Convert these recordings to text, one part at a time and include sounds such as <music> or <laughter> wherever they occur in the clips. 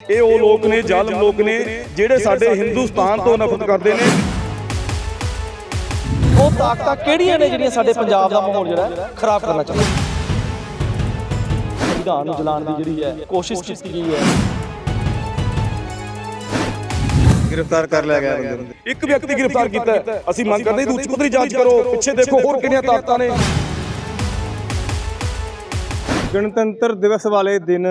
ਇਹ ਉਹ ਲੋਕ ਨੇ ਜ਼ਾਲਮ ਲੋਕ ਨੇ ਜਿਹੜੇ ਸਾਡੇ ਹਿੰਦੁਸਤਾਨ ਤੋਂ ਨਫ਼ਰਤ ਕਰਦੇ ਨੇ। ਉਹ ਤਾਕਤਾਂ ਕਿਹੜੀਆਂ ਨੇ ਜਿਹੜੀਆਂ ਸਾਡੇ ਪੰਜਾਬ ਦਾ ਮਾਹੌਲ ਜਿਹੜਾ ਹੈ ਖਰਾਬ ਕਰਨਾ ਚਾਹੁੰਦੀਆਂ ਸੰਵਿਧਾਨ ਨੂੰ ਜਲਾਉਣ ਦੀ ਜਿਹੜੀ ਹੈ ਕੋਸ਼ਿਸ਼ ਕੀਤੀ ਗਈ ਹੈ। ਗ੍ਰਿਫਤਾਰ ਕਰ ਲਿਆ ਗਿਆ ਬੰਦੇ ਨੂੰ। ਇੱਕ ਵਿਅਕਤੀ ਗ੍ਰਿਫਤਾਰ ਕੀਤਾ। ਅਸੀਂ ਮੰਗ ਕਰਦੇ ਹਾਂ ਕਿ ਉੱਚ ਪੱਧਰੀ ਜਾਂਚ ਕਰੋ। ਪਿੱਛੇ ਦੇਖੋ ਹੋਰ ਕਿਹੜੀਆਂ ਤਾਕਤਾਂ ਨੇ। ਗਣਤੰਤਰ ਦਿਵਸ ਵਾਲੇ ਦਿਨ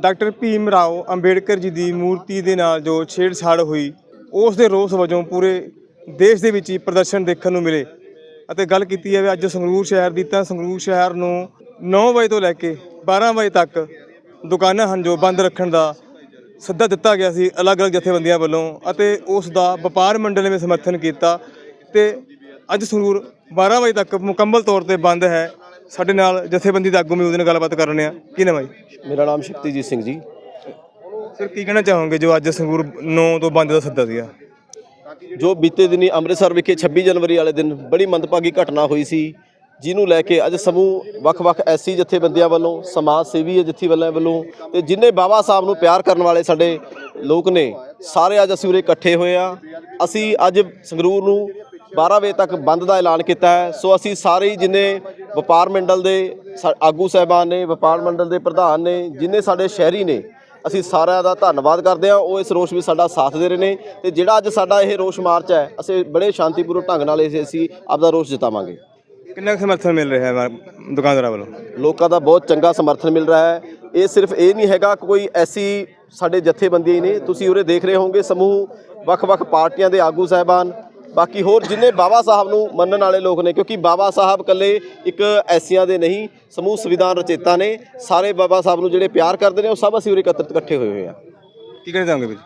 ਡਾਕਟਰ ਭੀਮ ਰਾਓ ਅੰਬੇਡਕਰ ਜੀ ਦੀ ਮੂਰਤੀ ਦੇ ਨਾਲ ਜੋ ਛੇੜਛਾੜ ਹੋਈ, ਉਸ ਦੇ ਰੋਸ ਵਜੋਂ ਪੂਰੇ ਦੇਸ਼ ਦੇ ਵਿੱਚ ਹੀ ਪ੍ਰਦਰਸ਼ਨ ਦੇਖਣ ਨੂੰ ਮਿਲੇ। ਅਤੇ ਗੱਲ ਕੀਤੀ ਜਾਵੇ, ਅੱਜ ਸੰਗਰੂਰ ਸ਼ਹਿਰ ਦੀ ਤਾਂ ਸੰਗਰੂਰ ਸ਼ਹਿਰ ਨੂੰ 9 ਵਜੇ ਤੋਂ ਲੈ ਕੇ 12 ਵਜੇ ਤੱਕ ਦੁਕਾਨਾਂ ਹਨ ਜੋ ਬੰਦ ਰੱਖਣ ਦਾ ਸੱਦਾ ਦਿੱਤਾ ਗਿਆ ਸੀ ਅਲੱਗ-ਅਲੱਗ ਜਥੇਬੰਦੀਆਂ ਵੱਲੋਂ ਅਤੇ ਉਸ ਦਾ ਵਪਾਰ ਮੰਡਲ ਨੇ ਸਮਰਥਨ ਕੀਤਾ। ਤੇ ਅੱਜ ਸੰਗਰੂਰ 12 ਵਜੇ ਤੱਕ ਮੁਕੰਮਲ ਤੌਰ ਤੇ ਬੰਦ ਹੈ। ਸਾਡੇ ਨਾਲ ਜਥੇਬੰਦੀ ਦੇ ਆਗੂ ਮੌਜੂਦ ਨੇ ਗੱਲਬਾਤ ਕਰ ਰਹੇ ਆ ਕੀ ਨਾਮ ਹੈ ਜੀ? ਮੇਰਾ ਨਾਮ ਸ਼ਕਤੀਜੀਤ ਸਿੰਘ ਜੀ। ਸਰ ਕੀ ਕਹਿਣਾ ਚਾਹੋਗੇ ਜੋ ਅੱਜ ਸੰਗਰੂਰ 9 ਤੋਂ ਬੰਦ ਦਾ ਸੱਦਾ ਸੀਗਾ? ਜੋ ਬੀਤੇ ਦਿਨੀ ਅੰਮ੍ਰਿਤਸਰ ਵਿਖੇ 26 ਜਨਵਰੀ ਵਾਲੇ ਦਿਨ ਬੜੀ ਮੰਦਭਾਗੀ ਘਟਨਾ ਹੋਈ ਸੀ ਜਿਹਨੂੰ ਲੈ ਕੇ ਅੱਜ ਸਮੂਹ ਵੱਖ-ਵੱਖ ਐਸੀ ਜਥੇਬੰਦੀਆਂ ਵੱਲੋਂ ਸਮਾਜ ਸੇਵੀ ਜਥੇਬੰਦੀਆਂ ਵੱਲੋਂ ਤੇ ਜਿੰਨੇ ਬਾਬਾ ਸਾਹਿਬ ਨੂੰ ਪਿਆਰ ਕਰਨ ਵਾਲੇ ਸਾਡੇ ਲੋਕ ਨੇ ਸਾਰੇ ਅੱਜ ਅਸੀਂ ਉਰੇ ਇਕੱਠੇ ਹੋਏ ਆ ਅਸੀਂ ਅੱਜ ਸੰਗਰੂਰ ਨੂੰ 12 ਵਜੇ ਤੱਕ ਬੰਦ ਦਾ ਐਲਾਨ ਕੀਤਾ ਹੈ। ਸੋ ਅਸੀਂ ਸਾਰੇ ਜਿੰਨੇ ਵਪਾਰ ਮੰਡਲ ਦੇ ਆਗੂ ਸਹਿਬਾਨ ਨੇ ਵਪਾਰ ਮੰਡਲ ਦੇ ਪ੍ਰਧਾਨ ਨੇ ਜਿੰਨੇ ਸਾਡੇ ਸ਼ਹਿਰੀ ਨੇ ਅਸੀਂ ਸਾਰਿਆਂ ਦਾ ਧੰਨਵਾਦ ਕਰਦੇ ਹਾਂ। ਉਹ ਇਸ ਰੋਸ਼ ਵਿੱਚ ਸਾਡਾ ਸਾਥ ਦੇ ਰਹੇ ਨੇ ਤੇ ਜਿਹੜਾ ਅੱਜ ਸਾਡਾ ਇਹ ਰੋਸ਼ ਮਾਰਚ ਹੈ ਅਸੀਂ ਬੜੇ ਸ਼ਾਂਤੀਪੂਰਵਕ ਢੰਗ ਨਾਲ ਇਸ ਅਸੀਂ ਆਪਦਾ ਰੋਸ਼ ਜਤਾਵਾਂਗੇ। ਕਿੰਨਾ ਸਮਰਥਨ ਮਿਲ ਰਿਹਾ ਹੈ ਦੁਕਾਨਦਾਰਾਂ ਵੱਲੋਂ? ਲੋਕਾਂ ਦਾ ਬਹੁਤ ਚੰਗਾ ਸਮਰਥਨ ਮਿਲ ਰਿਹਾ ਹੈ। ਇਹ ਸਿਰਫ ਇਹ ਨਹੀਂ ਹੈਗਾ ਕੋਈ ਐਸੀ ਸਾਡੇ ਜਥੇਬੰਦੀਆਂ ਹੀ ਨੇ। ਤੁਸੀਂ ਉਰੇ ਦੇਖ ਰਹੇ ਹੋਵੋਗੇ ਸਮੂਹ ਵੱਖ-ਵੱਖ ਪਾਰਟੀਆਂ ਦੇ ਆਗੂ ਸਾਹਿਬਾਨ ਬਾਕੀ ਹੋਰ ਜਿੰਨੇ ਬਾਬਾ ਸਾਹਿਬ ਨੂੰ ਮੰਨਣ ਵਾਲੇ ਲੋਕ ਨੇ, ਕਿਉਂਕਿ ਬਾਬਾ ਸਾਹਿਬ ਇਕੱਲੇ ਇੱਕ ਐਸੀਆਂ ਦੇ ਨਹੀਂ, ਸਮੂਹ ਸੰਵਿਧਾਨ ਰਚੇਤਾ ਨੇ, ਸਾਰੇ ਬਾਬਾ ਸਾਹਿਬ ਨੂੰ ਜਿਹੜੇ ਪਿਆਰ ਕਰਦੇ ਨੇ, ਉਹ ਸਭ ਅਸੀਂ ਉਰੇ ਇਕੱਤਰਿਤ ਇਕੱਠੇ ਹੋਏ ਹੋਏ ਆ। ਕੀ ਕਹਿਣਾ ਚਾਹੋਗੇ ਵੀਰ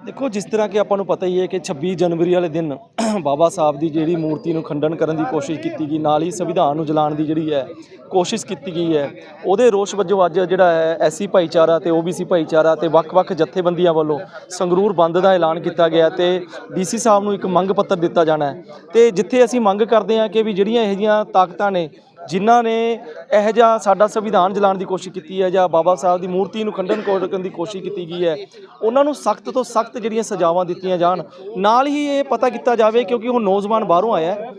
ਦੇਖੋ, ਜਿਸ ਤਰ੍ਹਾਂ ਕਿ ਆਪਾਂ ਨੂੰ ਪਤਾ ਹੀ ਹੈ ਕਿ 26 ਜਨਵਰੀ ਵਾਲੇ ਦਿਨ <clears throat> ਬਾਬਾ ਸਾਹਿਬ ਦੀ ਜਿਹੜੀ ਮੂਰਤੀ ਨੂੰ ਖੰਡਨ ਕਰਨ ਦੀ ਕੋਸ਼ਿਸ਼ ਕੀਤੀ ਗਈ, ਨਾਲ ਹੀ ਸੰਵਿਧਾਨ ਨੂੰ ਜਲਾਉਣ ਦੀ ਜਿਹੜੀ ਹੈ ਕੋਸ਼ਿਸ਼ ਕੀਤੀ ਗਈ ਹੈ, ਉਹਦੇ ਰੋਸ਼ ਵਜੋਂ ਅੱਜ ਜਿਹੜਾ ਹੈ ਐਸੀ ਭਾਈਚਾਰਾ ਤੇ ਓਬੀਸੀ ਭਾਈਚਾਰਾ ਤੇ ਵੱਖ-ਵੱਖ ਜਥੇਬੰਦੀਆਂ ਵੱਲੋਂ ਸੰਗਰੂਰ ਬੰਦ ਦਾ ਐਲਾਨ ਕੀਤਾ ਗਿਆ ਤੇ ਡੀਸੀ ਸਾਹਿਬ ਨੂੰ ਇੱਕ ਮੰਗ ਪੱਤਰ ਦਿੱਤਾ ਜਾਣਾ ਹੈ ਤੇ ਜਿੱਥੇ ਅਸੀਂ ਮੰਗ ਕਰਦੇ ਹਾਂ ਕਿ ਵੀ ਜਿਹੜੀਆਂ ਇਹੋ ਜਿਹੀਆਂ ਤਾਕਤਾਂ ਨੇ ਜਿਨ੍ਹਾਂ ਨੇ ਇਹ ਜਿਹਾ ਸਾਡਾ ਸੰਵਿਧਾਨ ਜਲਾਉਣ ਦੀ ਕੋਸ਼ਿਸ਼ ਕੀਤੀ ਹੈ ਜਾਂ ਬਾਬਾ ਸਾਹਿਬ ਦੀ ਮੂਰਤੀ ਨੂੰ ਖੰਡਨ ਕਰਨ ਦੀ ਕੋਸ਼ਿਸ਼ ਕੀਤੀ ਗਈ ਹੈ, ਉਹਨਾਂ ਨੂੰ ਸਖਤ ਤੋਂ ਸਖਤ ਜਿਹੜੀਆਂ ਸਜ਼ਾਵਾਂ ਦਿੱਤੀਆਂ ਜਾਣ। ਨਾਲ ਹੀ ਇਹ ਪਤਾ ਕੀਤਾ ਜਾਵੇ ਕਿਉਂਕਿ ਉਹ ਨੌਜਵਾਨ ਬਾਹਰੋਂ ਆਇਆ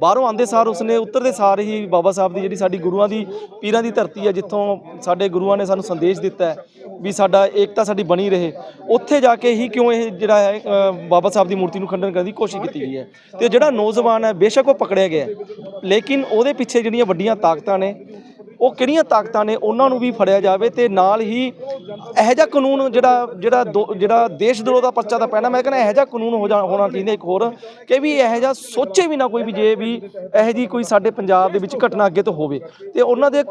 ਬਾਹਰੋਂ ਆਂਦੇ ਸਾਰ ਉਸਨੇ ਉੱਤਰਦੇ ਸਾਰ ਹੀ ਬਾਬਾ ਸਾਹਿਬ ਦੀ ਜਿਹੜੀ ਸਾਡੀ ਗੁਰੂਆਂ ਦੀ, ਪੀਰਾਂ ਦੀ ਧਰਤੀ ਹੈ, ਜਿੱਥੋਂ ਸਾਡੇ ਗੁਰੂਆਂ ਨੇ ਸਾਨੂੰ ਸੰਦੇਸ਼ ਦਿੱਤਾ ਹੈ। ਵੀ ਸਾਡਾ ਏਕਤਾ ਸਾਡੀ ਬਣੀ ਰਹੇ। ਉੱਥੇ ਜਾ ਕੇ ਹੀ ਕਿਉਂ ਇਹ ਜਿਹੜਾ ਹੈ ਬਾਬਾ ਸਾਹਿਬ ਦੀ ਮੂਰਤੀ ਨੂੰ ਖੰਡਨ ਕਰਨ ਦੀ ਕੋਸ਼ਿਸ਼ ਕੀਤੀ ਗਈ ਹੈ। ਤੇ ਜਿਹੜਾ ਨੌਜਵਾਨ ਹੈ, ਬੇਸ਼ੱਕ ਉਹ ਪਕੜਿਆ ਗਿਆ ਲੇਕਿਨ ਉਹਦੇ ਪਿੱਛੇ ਜਿਹੜੀਆਂ ਵੱਡੀਆਂ ਤਾਕਤਾਂ ਨੇ ਉਹ ਕਿਹੜੀਆਂ ਤਾਕਤਾਂ ਨੇ ਉਹਨਾਂ ਨੂੰ ਵੀ ਫੜਿਆ ਜਾਵੇ ਤੇ ਨਾਲ ਹੀ ਇਹੋ ਜਿਹਾ ਕਾਨੂੰਨ ਜਿਹੜਾ ਜਿਹੜਾ ਦੋ- ਜਿਹੜਾ ਦੇਸ਼ ਦਰੋਹ ਦਾ ਪਰਚਾ ਤਾਂ ਪੈਣਾ, ਮੈਂ ਕਹਿੰਦਾ ਇਹੋ ਜਿਹਾ ਕਾਨੂੰਨ ਹੋ ਜਾ, ਹੋਣਾ ਚਾਹੀਦਾ ਇੱਕ ਹੋਰ, ਕਿ ਵੀ ਇਹੋ ਜਿਹਾ ਸੋਚੇ ਵੀ ਨਾ ਕੋਈ ਵੀ ਜੇ ਵੀ ਇਹੋ ਜੀ ਕੋਈ ਸਾਡੇ ਪੰਜਾਬ ਦੇ ਵਿੱਚ ਘਟਨਾ ਅੱਗੇ ਤੋਂ ਹੋਵੇ। ਤੇ ਉਹਨਾਂ ਦੇ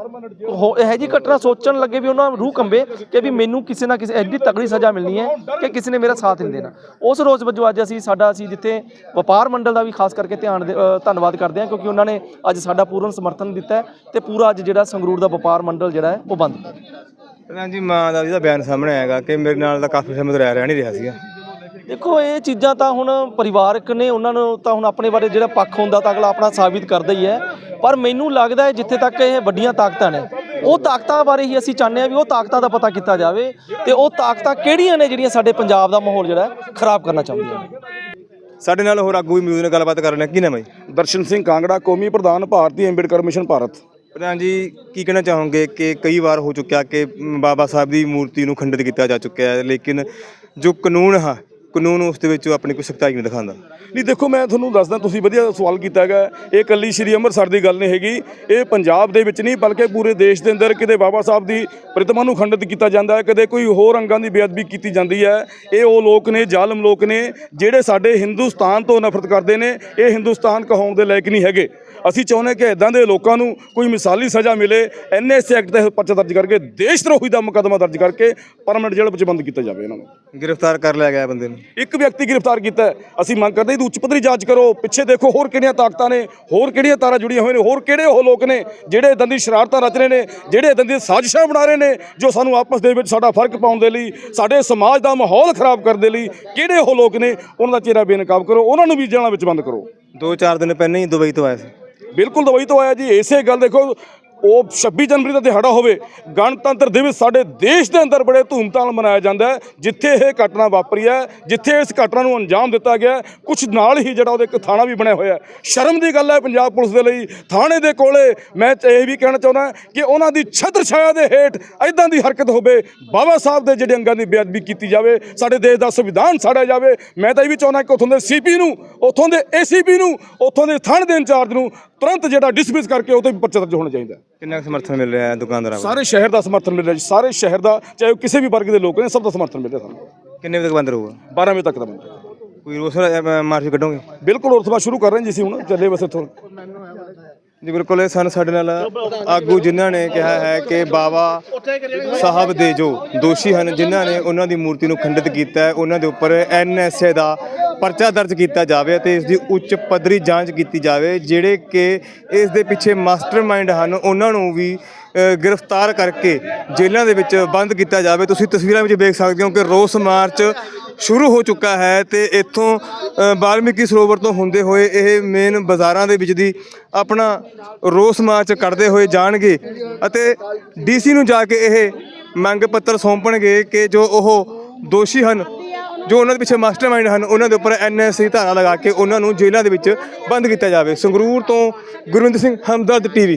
ਹੋ- ਇਹੋ ਜੀ ਘਟਨਾ ਸੋਚਣ ਲੱਗੇ ਵੀ ਉਹਨਾਂ ਰੂਹ ਕੰਬੇ ਕਿ ਵੀ ਮੈਨੂੰ ਕਿਸੇ ਨਾ ਕਿਸੇ, ਐਡੀ ਤਕੜੀ ਸਜ਼ਾ ਮਿਲਣੀ ਹੈ ਕਿ ਕਿਸੇ ਨੇ ਮੇਰਾ ਸਾਥ ਨਹੀਂ ਦੇਣਾ। ਉਸ ਰੋਜ਼ ਵਜੋਂ ਅੱਜ ਅਸੀਂ ਸਾਡਾ, ਅਸੀਂ ਜਿੱਥੇ ਵਪਾਰ ਮੰਡਲ ਦਾ ਵੀ ਖਾਸ ਕਰਕੇ ਧਿਆਨ ਦੇ- ਧੰਨਵਾਦ ਕਰਦੇ ਹਾਂ, ਕਿਉਂਕਿ ਉਹਨਾਂ ਨੇ ਅੱਜ ਸਾਡਾ ਪੂਰਨ ਸਮਰਥਨ ਦਿੱਤਾ ਹੈ ਤੇ ਪੂਰਾ ਅੱਜ ਜਿਹੜਾ ਸੰਗਰੂਰ ਦਾ ਵਪਾਰ ਮੰਡਲ ਜਿਹੜਾ ਹੈ ਉਹ ਬੰਦ। ਹੈ ਪ੍ਰਧਾਨ ਜੀ ਮਾਂ ਦਾ ਜਿਹਦਾ ਬਿਆਨ ਸਾਹਮਣੇ ਆਏਗਾ ਕਿ ਮੇਰੇ ਨਾਲ ਤਾਂ ਕਾਫੀ ਸਮੇਂ ਤੋਂ ਰਹਿ ਰਹਿ ਨਹੀਂ ਰਿਹਾ ਸੀਗਾ। ਦੇਖੋ ਇਹ ਚੀਜ਼ਾਂ ਤਾਂ ਹੁਣ ਪਰਿਵਾਰਕ ਨੇ ਉਹਨਾਂ ਨੂੰ ਤਾਂ ਹੁਣ ਆਪਣੇ ਬਾਰੇ ਜਿਹੜਾ ਪੱਖ ਹੁੰਦਾ ਤਾਂ ਅਗਲਾ ਆਪਣਾ ਸਾਬਿਤ ਕਰਦਾ ਹੀ ਹੈ। ਪਰ ਮੈਨੂੰ ਲੱਗਦਾ ਹੈ ਜਿੱਥੇ ਤੱਕ ਇਹ ਵੱਡੀਆਂ ਤਾਕਤਾਂ ਨੇ ਉਹ ਤਾਕਤਾਂ ਬਾਰੇ ਹੀ ਅਸੀਂ ਚਾਹੁੰਦੇ ਹਾਂ ਵੀ ਉਹ ਤਾਕਤਾਂ ਦਾ ਪਤਾ ਕੀਤਾ ਜਾਵੇ ਤੇ ਉਹ ਤਾਕਤਾਂ ਕਿਹੜੀਆਂ ਨੇ ਜਿਹੜੀਆਂ ਸਾਡੇ ਪੰਜਾਬ ਦਾ ਮਾਹੌਲ ਜਿਹੜਾ ਹੈ ਖਰਾਬ ਕਰਨਾ ਚਾਹੁੰਦੀਆਂ ਨੇ? ਸਾਡੇ ਨਾਲ ਹੋਰ ਆਗੂ ਵੀ ਮੌਜੂਦ ਨੇ ਗੱਲਬਾਤ ਕਰ ਰਹੇ ਆ ਕੀ ਨਾਮ ਹੈ? ਦਰਸ਼ਨ ਸਿੰਘ ਕਾਂਗੜਾ ਕੌਮੀ ਪ੍ਰਧਾਨ ਭਾਰਤੀ ਅੰਬੇਡਕਰ ਮਿਸ਼ਨ ਭਾਰਤ। ਪ੍ਰਧਾਨ ਜੀ, ਕੀ ਕਹਿਣਾ ਚਾਹੋਗੇ ਕਿ ਕਈ ਵਾਰ ਹੋ ਚੁੱਕਿਆ ਕਿ ਬਾਬਾ ਸਾਹਿਬ ਦੀ ਮੂਰਤੀ ਨੂੰ ਖੰਡਿਤ ਕੀਤਾ ਜਾ ਚੁੱਕਿਆ ਹੈ, ਲੇਕਿਨ ਜੋ ਕਾਨੂੰਨ ਹੈ ਕਾਨੂੰਨ ਉਸ ਦੇ ਵਿੱਚ ਆਪਣੀ ਕੋਈ ਸਖਤਾਈ ਨਹੀਂ ਦਿਖਾਉਂਦਾ। ਨਹੀਂ, ਦੇਖੋ, ਮੈਂ ਤੁਹਾਨੂੰ ਦੱਸਦਾ, ਤੁਸੀਂ ਵਧੀਆ ਸਵਾਲ ਕੀਤਾ ਹੈਗਾ। ਇਹ ਕੱਲੀ ਸ਼੍ਰੀ ਅੰਮ੍ਰਿਤਸਰ ਦੀ ਗੱਲ ਨਹੀਂ ਹੈਗੀ। ਇਹ ਪੰਜਾਬ ਦੇ ਵਿੱਚ ਨਹੀਂ, ਬਲਕਿ ਪੂਰੇ ਦੇਸ਼ ਦੇ ਅੰਦਰ ਕਿਤੇ ਬਾਬਾ ਸਾਹਿਬ ਦੀ ਪ੍ਰਤਿਮਾ ਨੂੰ ਖੰਡਿਤ ਕੀਤਾ ਜਾਂਦਾ ਹੈ, ਕਦੇ ਕੋਈ ਹੋਰ ਅੰਗਾਂ ਦੀ ਬੇਅਦਬੀ ਕੀਤੀ ਜਾਂਦੀ ਹੈ। ਇਹ ਉਹ ਲੋਕ ਨੇ, ਜ਼ਾਲਮ ਲੋਕ ਨੇ, ਜਿਹੜੇ ਸਾਡੇ ਹਿੰਦੁਸਤਾਨ ਤੋਂ ਨਫ਼ਰਤ ਕਰਦੇ ਨੇ। ਇਹ ਹਿੰਦੁਸਤਾਨ ਕਹਾਉਣ ਦੇ ਲਾਇਕ ਨਹੀਂ ਹੈਗੇ। ਅਸੀਂ ਚਾਹੁੰਦੇ ਕਿ ਇਦਾਂ ਦੇ ਲੋਕਾਂ ਨੂੰ ਕੋਈ ਮਿਸਾਲੀ ਸਜ਼ਾ ਮਿਲੇ ਐਨਐਸਏ ਐਕਟ ਦੇ ਪਰਚਾ ਦਰਜ ਕਰਕੇ ਦੇਸ਼ ਧਰੋਹੀ ਦਾ ਮੁਕੱਦਮਾ ਦਰਜ ਕਰਕੇ ਪਰਮਨੈਂਟ ਜੇਲ੍ਹ ਵਿੱਚ ਬੰਦ ਕੀਤਾ ਜਾਵੇ ਇਹਨਾਂ ਨੂੰ। ਗ੍ਰਿਫਤਾਰ ਕਰ ਲਿਆ ਗਿਆ ਬੰਦੇ ਨੂੰ। ਇੱਕ ਵਿਅਕਤੀ ਗ੍ਰਿਫਤਾਰ ਕੀਤਾ। ਅਸੀਂ ਮੰਗ ਕਰਦੇ ਹਾਂ ਕਿ ਉੱਚ ਪੱਧਰੀ ਜਾਂਚ ਕਰੋ। ਪਿੱਛੇ ਦੇਖੋ ਹੋਰ ਕਿਹੜੀਆਂ ਤਾਕਤਾਂ ਨੇ ਹੋਰ ਕਿਹੜੀਆਂ ਤਾਰਾਂ ਜੁੜੀਆਂ ਹੋਈਆਂ ਨੇ ਹੋਰ ਕਿਹੜੇ ਉਹ ਲੋਕ ਨੇ ਜਿਹੜੇ ਇਦਾਂ ਦੀ ਸ਼ਰਾਰਤਾਂ ਰਚ ਰਹੇ ਨੇ ਜਿਹੜੇ ਇਦਾਂ ਦੀਆਂ ਸਾਜ਼ਿਸ਼ਾਂ ਬਣਾ ਰਹੇ ਨੇ ਜੋ ਸਾਨੂੰ ਆਪਸ ਦੇ ਵਿੱਚ ਸਾਡਾ ਫ਼ਰਕ ਪਾਉਣ ਦੇ ਲਈ ਸਾਡੇ ਸਮਾਜ ਦਾ ਮਾਹੌਲ ਖਰਾਬ ਕਰਨ ਦੇ ਲਈ ਕਿਹੜੇ ਉਹ ਲੋਕ ਨੇ ਉਹਨਾਂ ਦਾ ਚਿਹਰਾ ਬੇਨਕਾਬ ਕਰੋ ਉਹਨਾਂ ਨੂੰ ਵੀ ਜੇਲ੍ਹਾਂ ਵਿੱਚ ਬੰਦ ਕਰੋ। ਦੋ ਚਾਰ ਦਿਨ ਪਹਿਲਾਂ ਹੀ ਦੁਬਈ ਤੋਂ ਆਇਆ ਸੀ। ਬਿਲਕੁਲ ਦਵਾਈ ਤੋਂ ਆਇਆ ਜੀ ਇਸੇ ਗੱਲ ਦੇਖੋ ਉਹ 26 ਜਨਵਰੀ ਦਾ ਦਿਹਾੜਾ ਹੋਵੇ, ਗਣਤੰਤਰ ਦਿਵਸ ਸਾਡੇ ਦੇਸ਼ ਦੇ ਅੰਦਰ ਬੜੇ ਧੂਮਧਾਮ ਮਨਾਇਆ ਜਾਂਦਾ ਹੈ, ਜਿੱਥੇ ਇਹ ਘਟਨਾ ਵਾਪਰੀ ਹੈ, ਜਿੱਥੇ ਇਸ ਘਟਨਾ ਨੂੰ ਅੰਜਾਮ ਦਿੱਤਾ ਗਿਆ ਕੁਝ ਨਾਲ ਹੀ ਜਿਹੜਾ ਉਹਦੇ ਇੱਕ ਥਾਣਾ ਵੀ ਬਣਿਆ ਹੋਇਆ ਸ਼ਰਮ ਦੀ ਗੱਲ ਹੈ ਪੰਜਾਬ ਪੁਲਿਸ ਦੇ ਲਈ, ਥਾਣੇ ਦੇ ਕੋਲੇ ਮੈਂ ਇਹ ਵੀ ਕਹਿਣਾ ਚਾਹੁੰਦਾ ਕਿ ਉਹਨਾਂ ਦੀ ਛਤਰ ਛਾਇਆ ਦੇ ਹੇਠ ਐਦਾਂ ਦੀ ਹਰਕਤ ਹੋਵੇ ਬਾਬਾ ਸਾਹਿਬ ਦੇ ਜਿਹੜੇ ਅੰਗਾਂ ਦੀ ਬੇਅਦਬੀ ਕੀਤੀ ਜਾਵੇ, ਸਾਡੇ ਦੇਸ਼ ਦਾ ਸੰਵਿਧਾਨ ਸਾੜਿਆ ਜਾਵੇ, ਮੈਂ ਤਾਂ ਇਹ ਵੀ ਚਾਹੁੰਦਾ ਕਿ ਉੱਥੋਂ ਦੇ ਸੀਪੀ ਨੂੰ, ਉੱਥੋਂ ਦੇ ਏਸੀਪੀ ਨੂੰ, ਉੱਥੋਂ ਦੇ ਥਾਣੇ ਦੇ ਇੰਚਾਰਜ ਨੂੰ ਤੁਰੰਤ ਜਿਹੜਾ ਡਿਸਮਿਸ ਕਰਕੇ ਉਹ ਤੇ ਪਰਚਾ ਦਰਜ ਹੋਣਾ ਚਾਹੀਦਾ। ਕਿੰਨਾ ਸਮਰਥਨ ਮਿਲ ਰਿਹਾ ਹੈ ਦੁਕਾਨਦਾਰਾਂ ਵੱਲੋਂ ਸਾਰੇ ਸ਼ਹਿਰ ਦਾ ਸਮਰਥਨ ਮਿਲ ਰਿਹਾ ਜੀ ਸਾਰੇ ਸ਼ਹਿਰ ਦਾ ਚਾਹੇ ਉਹ ਕਿਸੇ ਵੀ ਵਰਗ ਦੇ ਲੋਕ ਨੇ ਸਭ ਦਾ ਸਮਰਥਨ ਮਿਲ ਰਿਹਾ ਸਾਨੂੰ। ਕਿੰਨੇ ਵਜੇ ਤੱਕ ਬੰਦ ਰਹੂਗਾ? 12 ਵਜੇ ਤੱਕ ਦਾ ਬੰਦ ਕੋਈ ਰੋਸ ਮਾਰਚ ਕੱਢੋਗੇ? ਬਿਲਕੁਲ ਉਰਤਬਾ ਸ਼ੁਰੂ ਕਰ ਰਹੇ ਜੀ ਅਸੀਂ ਹੁਣ ਚੱਲੇ ਬਸ ਇੱਥੋਂ। ਜੀ ਬਿਲਕੁਲ ਇਹ ਸਨ ਸਾਡੇ ਨਾਲ ਆਗੂ ਜਿਨ੍ਹਾਂ ਨੇ ਕਿਹਾ ਹੈ ਕਿ ਬਾਬਾ ਸਾਹਿਬ ਦੇ ਜੋ ਦੋਸ਼ੀ ਹਨ ਜਿਨ੍ਹਾਂ ਨੇ ਉਹਨਾਂ ਦੀ ਮੂਰਤੀ ਨੂੰ ਖੰਡਿਤ ਕੀਤਾ ਹੈ ਉਹਨਾਂ ਦੇ ਉੱਪਰ ਐਨਐਸਏ ਦਾ ਪਰਚਾ ਦਰਜ ਕੀਤਾ ਜਾਵੇ ਅਤੇ ਇਸ ਦੀ ਉੱਚ ਪੱਧਰੀ ਜਾਂਚ ਕੀਤੀ ਜਾਵੇ ਜਿਹੜੇ ਕਿ ਇਸ ਦੇ ਪਿੱਛੇ ਮਾਸਟਰਮਾਈਂਡ ਹਨ ਉਹਨਾਂ ਨੂੰ ਵੀ ਗ੍ਰਿਫਤਾਰ ਕਰਕੇ ਜੇਲ੍ਹਾਂ ਦੇ ਵਿੱਚ ਬੰਦ ਕੀਤਾ ਜਾਵੇ। ਤੁਸੀਂ ਤਸਵੀਰਾਂ ਵਿੱਚ ਦੇਖ ਸਕਦੇ ਹੋ ਕਿ ਰੋਸ ਮਾਰਚ ਸ਼ੁਰੂ ਹੋ ਚੁੱਕਾ ਹੈ ਤੇ ਇੱਥੋਂ ਅ, ਵਾਲਮੀਕੀ ਸਰੋਵਰ ਤੋਂ ਹੁੰਦੇ ਹੋਏ ਇਹ ਮੇਨ ਬਾਜ਼ਾਰਾਂ ਦੇ ਵਿੱਚ ਦੀ ਆਪਣਾ ਰੋਸ ਮਾਰਚ ਕੱਢਦੇ ਹੋਏ ਜਾਣਗੇ ਅਤੇ ਡੀਸੀ ਨੂੰ ਜਾ ਕੇ ਇਹ ਮੰਗ ਪੱਤਰ ਸੌਂਪਣਗੇ ਕਿ ਜੋ ਉਹ ਦੋਸ਼ੀ ਹਨ ਜੋ ਉਹਨਾਂ ਦੇ ਪਿੱਛੇ ਮਾਸਟਰਮਾਈਂਡ ਹਨ, ਉਹਨਾਂ ਦੇ ਉੱਪਰ ਐਨਐਸਸੀ ਧਾਰਾ ਲਗਾ ਕੇ ਉਹਨਾਂ ਨੂੰ ਜੇਲ੍ਹਾਂ ਦੇ ਵਿੱਚ ਬੰਦ ਕੀਤਾ ਜਾਵੇ। ਸੰਗਰੂਰ ਤੋਂ ਗੁਰਵਿੰਦਰ ਸਿੰਘ, ਹਮਦਰਦ ਟੀਵੀ